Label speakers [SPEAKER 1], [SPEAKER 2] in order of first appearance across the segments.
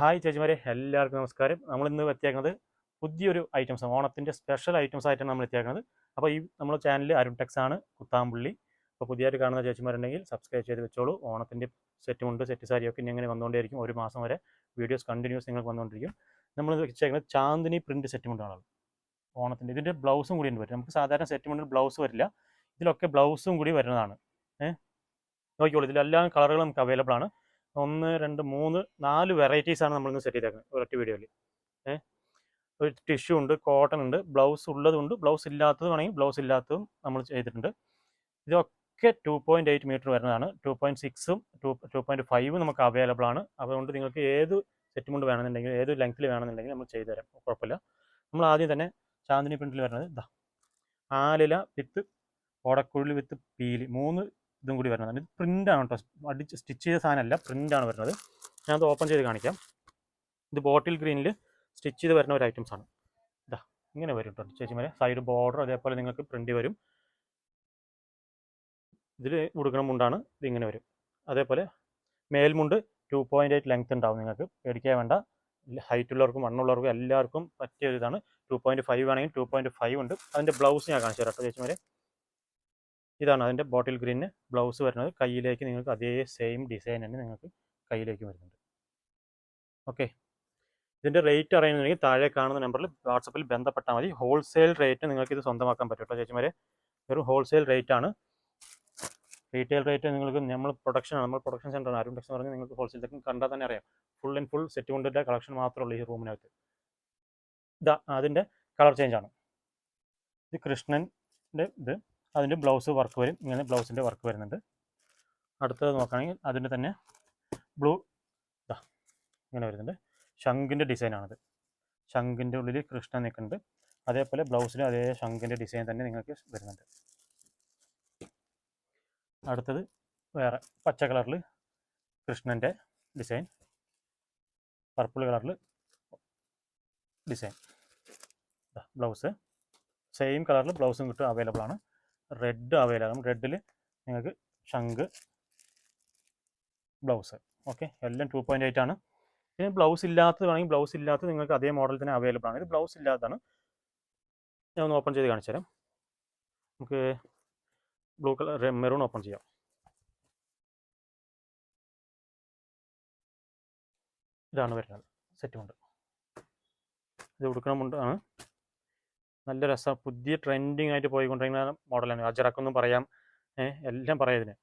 [SPEAKER 1] Hi ചേച്ചിമാരെ എല്ലാവർക്കും നമസ്കാരം. നമ്മൾ ഇന്ന് എത്തിയേക്കുന്നത് പുതിയൊരു ഐറ്റംസ് ഓണത്തിന്റെ സ്പെഷ്യൽ ഐറ്റംസ് ആയിട്ടാണ് നമ്മൾ എത്തിയേക്കുന്നത്. അപ്പോൾ ഈ നമ്മൾ ചാനൽ അരുൺ ടെക്സ് ആണ് കുത്താമ്പുള്ളി. അപ്പോൾ പുതിയതായിട്ട് കാണുന്ന ചേച്ചിമാരുണ്ടെങ്കിൽ സബ്സ്ക്രൈബ് ചെയ്ത് വെച്ചോളൂ. ഓണത്തിന്റെ സെറ്റ് മുണ്ട് സെറ്റ് സാരിയൊക്കെ ഇനി അങ്ങനെ വന്നുകൊണ്ടേയിരിക്കും. ഒരു മാസം വരെ വീഡിയോസ് കണ്ടിന്യൂസ് നിങ്ങൾക്ക് വന്നുകൊണ്ടിരിക്കും. നമ്മൾ വെച്ചേക്കുന്നത് ചാന്ദിനി പ്രിന്റ് സെറ്റ് മുണ്ടാണ് ഓണത്തിന്റെ ഇതിന്റെ ബ്ലൗസും കൂടി വരും നമുക്ക് സാധാരണ സെറ്റ് മുണ്ടിൽ ബ്ലൗസ് വരില്ല. ഇതിലൊക്കെ ബ്ലൗസും കൂടി വരുന്നതാണ്. ഏഹ് നോക്കിക്കോളൂ. ഇതിലെല്ലാം കളറുകളും നമുക്ക് അവൈലബിൾ ആണ്. ഒന്ന് രണ്ട് മൂന്ന് നാല് വെറൈറ്റീസ് ആണ് നമ്മളിന്ന് സെറ്റ് ചെയ്തേക്കുന്നത് ഒരൊറ്റ വീഡിയോയിൽ ഏഹ് ഒരു ടിഷ്യൂ ഉണ്ട് കോട്ടൺ ഉണ്ട് ബ്ലൗസ് ഉള്ളതുണ്ട് ബ്ലൗസ് ഇല്ലാത്തത് വേണമെങ്കിൽ ബ്ലൗസ് ഇല്ലാത്തതും നമ്മൾ ചെയ്തിട്ടുണ്ട്. ഇതൊക്കെ ടു പോയിന്റ് എയ്റ്റ് മീറ്റർ വരുന്നതാണ്. ടു പോയിന്റ് സിക്സും ടു ടു പോയിന്റ് ഫൈവും നമുക്ക് അവൈലബിൾ ആണ്. അതുകൊണ്ട് നിങ്ങൾക്ക് ഏത് സെറ്റ് മുണ്ട് വേണമെന്നുണ്ടെങ്കിൽ ഏത് ലെങ്ത്തിൽ വേണമെന്നുണ്ടെങ്കിൽ നമ്മൾ ചെയ്തുതരാം കുഴപ്പമില്ല. നമ്മൾ ആദ്യം തന്നെ ചാന്ദിനി പ്രിന്റിൽ വരുന്നത് ഇതാ ആലില വിത്ത് ഓടക്കുഴൽ വിത്ത് പീലി. മൂന്ന് ഇതും കൂടി വരുന്നത്. ഇത് ആണ് കേട്ടോ. അടിച്ച് സ്റ്റിച്ച് ചെയ്ത സാധനമല്ല പ്രിന്റാണ് വരുന്നത്. ഞാനത് ഓപ്പൺ ചെയ്ത് കാണിക്കാം. ഇത് ബോട്ടിൽ ഗ്രീനിൽ സ്റ്റിച്ച് ചെയ്ത് വരുന്ന ഒരു ഐറ്റംസ് ആണ്. ഇതാ ഇങ്ങനെ വരും കേട്ടോ ചേച്ചിമാരെ. സൈഡ് ബോർഡർ അതേപോലെ നിങ്ങൾക്ക് പ്രിന്റ് വരും. ഇതിൽ ഉടുക്കണ മുണ്ടാണ് ഇത് ഇങ്ങനെ വരും. അതേപോലെ മേൽമുണ്ട് ടു പോയിന്റ് എയ്റ്റ് ലെങ്ത് ഉണ്ടാവും നിങ്ങൾക്ക്. പേടിക്കാൻ വേണ്ട. ഹൈറ്റ് ഉള്ളവർക്കും മണ്ണുള്ളവർക്കും എല്ലാവർക്കും പറ്റിയ ഒരു ഇതാണ്. ടു പോയിന്റ് ഫൈവ് ആണെങ്കിൽ ടു പോയിന്റ് ഫൈവ് ഉണ്ട്. അതിന്റെ ബ്ലൗസ് ഞാൻ കാണിച്ചു തരാം കേട്ടോ ചേച്ചിമാരെ. ഇതാണ് അതിന്റെ ബോട്ടിൽ ഗ്രീനിന് ബ്ലൗസ് വരുന്നത്. കയ്യിലേക്ക് നിങ്ങൾക്ക് അതേ സെയിം ഡിസൈൻ തന്നെ നിങ്ങൾക്ക് കയ്യിലേക്ക് വരുന്നുണ്ട്. ഓക്കെ ഇതിന്റെ റേറ്റ് അറിയുന്നുണ്ടെങ്കിൽ താഴെ കാണുന്ന നമ്പറിൽ വാട്സപ്പിൽ ബന്ധപ്പെട്ടാൽ മതി. ഹോൾസെയിൽ റേറ്റ് നിങ്ങൾക്ക് ഇത് സ്വന്തമാക്കാൻ പറ്റും കേട്ടോ ചേച്ചിമാരെ. വെറും ഹോൾസെയിൽ റേറ്റ് ആണ്. റീറ്റെയിൽ റേറ്റ് നിങ്ങൾക്ക് നമ്മൾ പ്രൊഡക്ഷനാണ് നമ്മൾ പ്രൊഡക്ഷൻ സെന്ററാണ് അരുൺ ടെക്സ് പറഞ്ഞാൽ നിങ്ങൾക്ക് ഹോൾസെയിൽ കണ്ടാൽ തന്നെ അറിയാം. ഫുൾ ആൻഡ് ഫുൾ സെറ്റ് കൊണ്ടിന്റെ കളക്ഷൻ മാത്രമേ ഉള്ളൂ ഈ റൂമിനകത്ത്. ഇതാ അതിന്റെ കളർ ചേഞ്ച് ആണ്. ഇത് കൃഷ്ണന്റെ ഇത് അതിന്റെ ബ്ലൗസ് വർക്ക് വരും. ഇങ്ങനെ ബ്ലൗസിന്റെ വർക്ക് വരുന്നുണ്ട്. അടുത്തത് നോക്കുകയാണെങ്കിൽ അതിന്റെ തന്നെ ബ്ലൂ ഇതാ ഇങ്ങനെ വരുന്നുണ്ട്. ശംഖിന്റെ ഡിസൈനാണിത് ശംഖിന്റെ ഉള്ളിൽ കൃഷ്ണൻ നിൽക്കുന്നുണ്ട്. അതേപോലെ ബ്ലൗസിലും അതേ ശംഖിന്റെ ഡിസൈൻ തന്നെ നിങ്ങൾക്ക് വരുന്നുണ്ട്. അടുത്തത് വേറെ പച്ച കളറിൽ കൃഷ്ണന്റെ ഡിസൈൻ പർപ്പിൾ കളറിൽ ഡിസൈൻ ബ്ലൗസ്. സെയിം കളറിൽ ബ്ലൗസും കിട്ടും അവൈലബിൾ ആണ്. റെഡ് അവൈലബിൾ ആണ്. റെഡിൽ നിങ്ങൾക്ക് ശംഖ് ബ്ലൗസ് ഓക്കെ എല്ലാം ടു പോയിന്റ് ആണ്. പിന്നെ ബ്ലൗസ് ഇല്ലാത്തത് വേണമെങ്കിൽ ബ്ലൗസ് ഇല്ലാത്തത് നിങ്ങൾക്ക് അതേ മോഡൽ തന്നെ അവൈലബിൾ ആണ്. ഇത് ബ്ലൗസ് ഇല്ലാത്തതാണ്. ഞാൻ ഒന്ന് ഓപ്പൺ ചെയ്ത് കാണിച്ചു തരാം. നമുക്ക് ബ്ലൂ കളർ മെറൂൺ ഓപ്പൺ ചെയ്യാം. ഇതാണ് വരുന്നത്. സെറ്റ് മുണ്ട് ഇത് ഉടുക്കണ മുണ്ടാണ് നല്ല രസം. പുതിയ ട്രെൻഡിങ് ആയിട്ട് പോയിക്കൊണ്ടിരിക്കുന്ന മോഡലാണ്. അജറക്കൊന്നും പറയാം. എല്ലാം പറയാം ഇതിന്.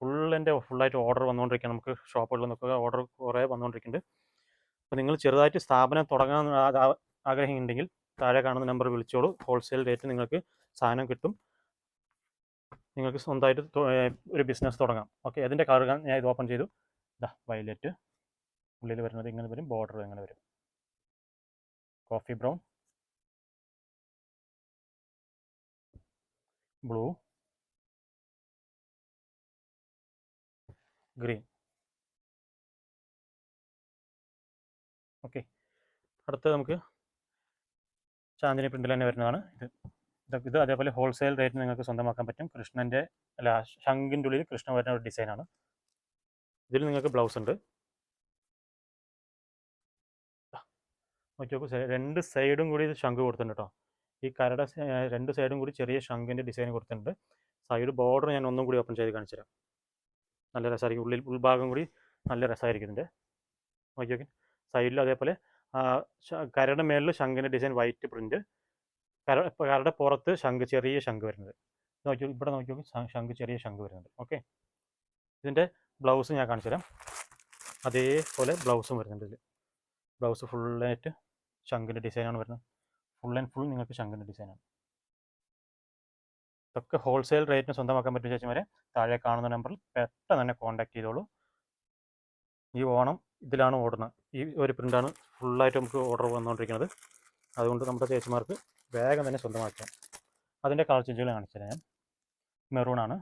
[SPEAKER 1] ഫുൾ എന്റെ ഫുള്ളായിട്ട് ഓർഡർ വന്നുകൊണ്ടിരിക്കുക നമുക്ക് ഷോപ്പുകളിൽ നിന്നൊക്കെ ഓർഡർ കുറേ വന്നുകൊണ്ടിരിക്കുന്നുണ്ട് അപ്പോൾ നിങ്ങൾ ചെറുതായിട്ട് സ്ഥാപനം തുടങ്ങാൻ ആഗ്രഹമുണ്ടെങ്കിൽ താഴെ കാണുന്ന നമ്പർ വിളിച്ചോളൂ. ഹോൾസെയിൽ റേറ്റ് നിങ്ങൾക്ക് സാധനം കിട്ടും. നിങ്ങൾക്ക് സ്വന്തമായിട്ട് ഒരു ബിസിനസ് തുടങ്ങാം. ഓക്കെ അതിന്റെ കളർ ഞാൻ ഇത് ഓപ്പൺ ചെയ്തു. ഇതാ വയലറ്റ്. ഉള്ളിൽ വരുന്നത് ഇങ്ങനെ വരും. ബോർഡർ ഇങ്ങനെ വരും. Coffee brown. Blue green. Okay അടുത്തത് നമുക്ക് ചാന്ദിനി പ്രിന്റിൽ തന്നെ വരുന്നതാണ്. ഇത് ഇത് അതേപോലെ ഹോൾസെയിൽ റേറ്റ് നിങ്ങൾക്ക് സ്വന്തമാക്കാൻ പറ്റും. കൃഷ്ണന്റെ അല്ല ശംഖിന്റെ ഉള്ളിൽ കൃഷ്ണ വരുന്ന ഒരു ഡിസൈനാണ് ഇതിൽ നിങ്ങൾക്ക് ബ്ലൗസ് ഉണ്ട്. നോക്കി നോക്കൂ രണ്ട് സൈഡും കൂടി ഇത് ശംഖ് കൊടുത്തിട്ടുണ്ട് കേട്ടോ ഈ കരയുടെ രണ്ട് സൈഡും കൂടി ചെറിയ ശംഖിന്റെ ഡിസൈൻ കൊടുത്തിട്ടുണ്ട്. സൈഡ് ബോർഡർ ഞാൻ ഒന്നും കൂടി ഓപ്പൺ ചെയ്ത് കാണിച്ചു തരാം നല്ല രസമായിരിക്കും. ഉള്ളിൽ ഉൾഭാഗം കൂടി നല്ല രസമായിരിക്കും ഇതിന്റെ ഓക്കെ ഓക്കെ സൈഡിൽ അതേപോലെ കരയുടെ മേളിൽ ശംഖിന്റെ ഡിസൈൻ വൈറ്റ് പ്രിന്റ് കര കരയുടെ പുറത്ത് ശംഖ് ചെറിയ ശംഖ് വരുന്നത്. നോക്കി. ഇവിടെ നോക്കി. നോക്കി ശംഖ് ചെറിയ ശംഖ് വരുന്നുണ്ട്. ഓക്കെ. ഇതിന്റെ ബ്ലൗസ് ഞാൻ കാണിച്ചു തരാം അതേപോലെ ബ്ലൗസും വരുന്നുണ്ട് ഇതിൽ ബ്ലൗസ് ഫുള്ളായിട്ട് ശംഖിന്റെ ഡിസൈനാണ് വരുന്നത്. ഫുൾ ആൻഡ് ഫുൾ നിങ്ങൾക്ക് ശംഖിന്റെ ഡിസൈനാണ് ഇതൊക്കെ ഹോൾസെയിൽ റേറ്റിന് സ്വന്തമാക്കാൻ പറ്റും ചേച്ചിമാരെ. താഴെ കാണുന്ന നമ്പറിൽ പെട്ടെന്ന് തന്നെ കോൺടാക്ട് ചെയ്തോളൂ. ഈ ഓണം ഇതിലാണ് ഓടുന്നത്. ഈ ഒരു പ്രിന്റാണ് ഫുള്ളായിട്ട് നമുക്ക് ഓർഡർ വന്നുകൊണ്ടിരിക്കുന്നത് അതുകൊണ്ട് നമ്മുടെ ചേച്ചിമാർക്ക് വേഗം തന്നെ സ്വന്തമാക്കാം. അതിന്റെ കളർ ചേഞ്ചുകൾ കാണിച്ചു തരാം ഞാൻ. മെറൂണാണ്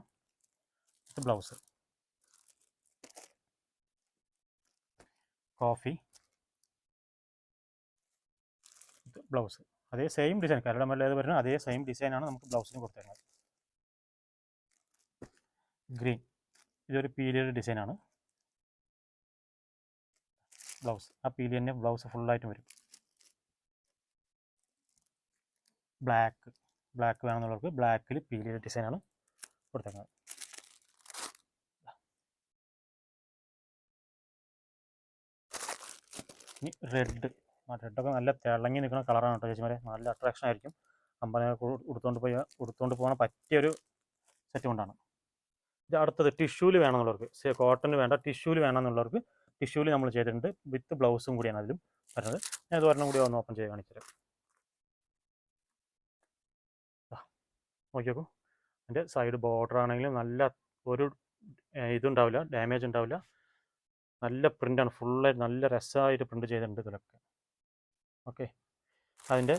[SPEAKER 1] ഇത് ബ്ലൗസ് കോഫി ബ്ലൗസ് അതേ സെയിം ഡിസൈൻ കരടമല്ലാതെ മല്ലേത് വരുന്ന അതേ സെയിം ഡിസൈനാണ് നമുക്ക് ബ്ലൗസിന് കൊടുത്തിരുന്നത് ഗ്രീൻ ഇതൊരു പീലിയുടെ ഡിസൈനാണ് ബ്ലൗസ് ആ പീലി തന്നെ ബ്ലൗസ് ഫുള്ളായിട്ടും വരും. ബ്ലാക്ക് ബ്ലാക്ക് വേണമെന്നുള്ളവർക്ക് ബ്ലാക്കിൽ പീലിയുടെ ഡിസൈനാണ് കൊടുത്തേക്കുന്നത് ഇനി റെഡ് ആ റെഡൊക്കെ നല്ല തിളങ്ങി നിൽക്കുന്ന കളറാണ് കേട്ടോ ചേച്ചിമാരെ. നല്ല അട്രാക്ഷൻ ആയിരിക്കും. അമ്പലങ്ങൾ കൊടുത്തുകൊണ്ട് പോയി കൊടുത്തുകൊണ്ട് പോകാൻ പറ്റിയൊരു സെറ്റ് കൊണ്ടാണ് ഇത് അടുത്തത് ടിഷ്യൂൽ വേണമെന്നുള്ളവർക്ക് കോട്ടണിൽ വേണ്ട ടിഷ്യൂൽ വേണമെന്നുള്ളവർക്ക് ടിഷ്യൂൽ നമ്മൾ ചെയ്തിട്ടുണ്ട്. വിത്ത് ബ്ലൗസും കൂടിയാണ് അതിലും വരുന്നത്. ഞാൻ ഇത് ഒരെണ്ണം കൂടി ഒന്ന് ഓപ്പൺ ചെയ്ത് കാണിച്ചുതരാം നോക്കിയോക്കൂ. അതിന്റെ സൈഡ് ബോർഡർ ആണെങ്കിലും നല്ല ഒരു ഇതുണ്ടാവില്ല ഡാമേജ് ഉണ്ടാവില്ല. നല്ല പ്രിന്റാണ് ഫുള്ളായിട്ട് നല്ല രസമായിട്ട് പ്രിന്റ് ചെയ്തിട്ടുണ്ട് ഇതിലൊക്കെ. ഓക്കെ. അതിന്റെ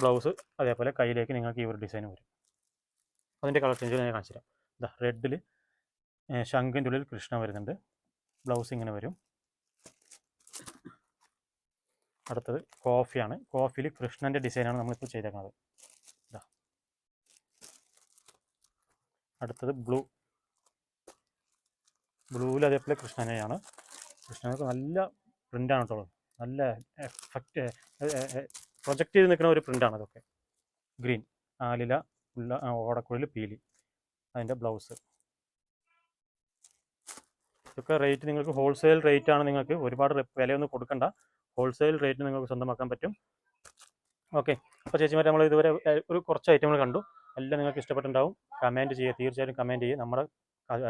[SPEAKER 1] ബ്ലൗസ് അതേപോലെ കയ്യിലേക്ക് നിങ്ങൾക്ക് ഈ ഒരു ഡിസൈൻ വരും. അതിന്റെ കളർ ചേഞ്ച് ഞാൻ കാണിച്ചു തരാം ഇതാ റെഡിൽ ശംഖിന്റെ ഉള്ളിൽ കൃഷ്ണ വരുന്നുണ്ട്. ബ്ലൗസ് ഇങ്ങനെ വരും. അടുത്തത് കോഫിയാണ്. കോഫിയിൽ കൃഷ്ണന്റെ ഡിസൈനാണ് നമ്മളിപ്പോൾ ചെയ്തേക്കുന്നത്. ഇതാ അടുത്തത് ബ്ലൂ. ബ്ലൂവിൽ അതേപോലെ കൃഷ്ണനെയാണ്. കൃഷ്ണനൊക്കെ നല്ല പ്രിന്റാണ് കേട്ടോ. നല്ല എഫക്റ്റ് പ്രൊജക്റ്റ് ചെയ്ത് നിൽക്കുന്ന ഒരു പ്രിന്റാണ് അതൊക്കെ. ഗ്രീൻ ആലില ഉള്ള ഓടക്കുഴൽ പീലി അതിന്റെ ബ്ലൗസ്. ഇതൊക്കെ റേറ്റ് നിങ്ങൾക്ക് ഹോൾസെയിൽ റേറ്റ് ആണ് നിങ്ങൾക്ക് ഒരുപാട് വിലയൊന്നും കൊടുക്കണ്ട. ഹോൾസെയിൽ റേറ്റ് നിങ്ങൾക്ക് സ്വന്തമാക്കാൻ പറ്റും. ഓക്കെ. അപ്പോൾ ചേച്ചിമാർ നമ്മൾ ഇതുവരെ ഒരു കുറച്ച് ഐറ്റങ്ങൾ കണ്ടു. എല്ലാം നിങ്ങൾക്ക് ഇഷ്ടപ്പെട്ടുണ്ടാവും കമന്റ് ചെയ്യുക. തീർച്ചയായിട്ടും കമന്റ് ചെയ്യുക. നമ്മുടെ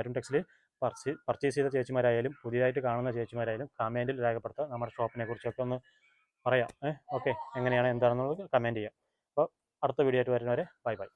[SPEAKER 1] അരുൺ ടെക്സിൽ പർച്ചേ പർച്ചേസ് ചെയ്ത ചേച്ചിമാരായാലും പുതിയതായിട്ട് കാണുന്ന ചേച്ചിമാരായാലും കമന്റിൽ രേഖപ്പെടുത്തുക. നമ്മുടെ ഷോപ്പിനെ കുറിച്ചൊക്കെ ഒന്ന് പറയാം. ഏഹ് ഓക്കെ. എങ്ങനെയാണ് എന്താണെന്നുള്ളത് കമന്റ് ചെയ്യാം. അപ്പോൾ അടുത്ത വീഡിയോ ആയിട്ട് വരുന്നവരെ ബൈ ബൈ.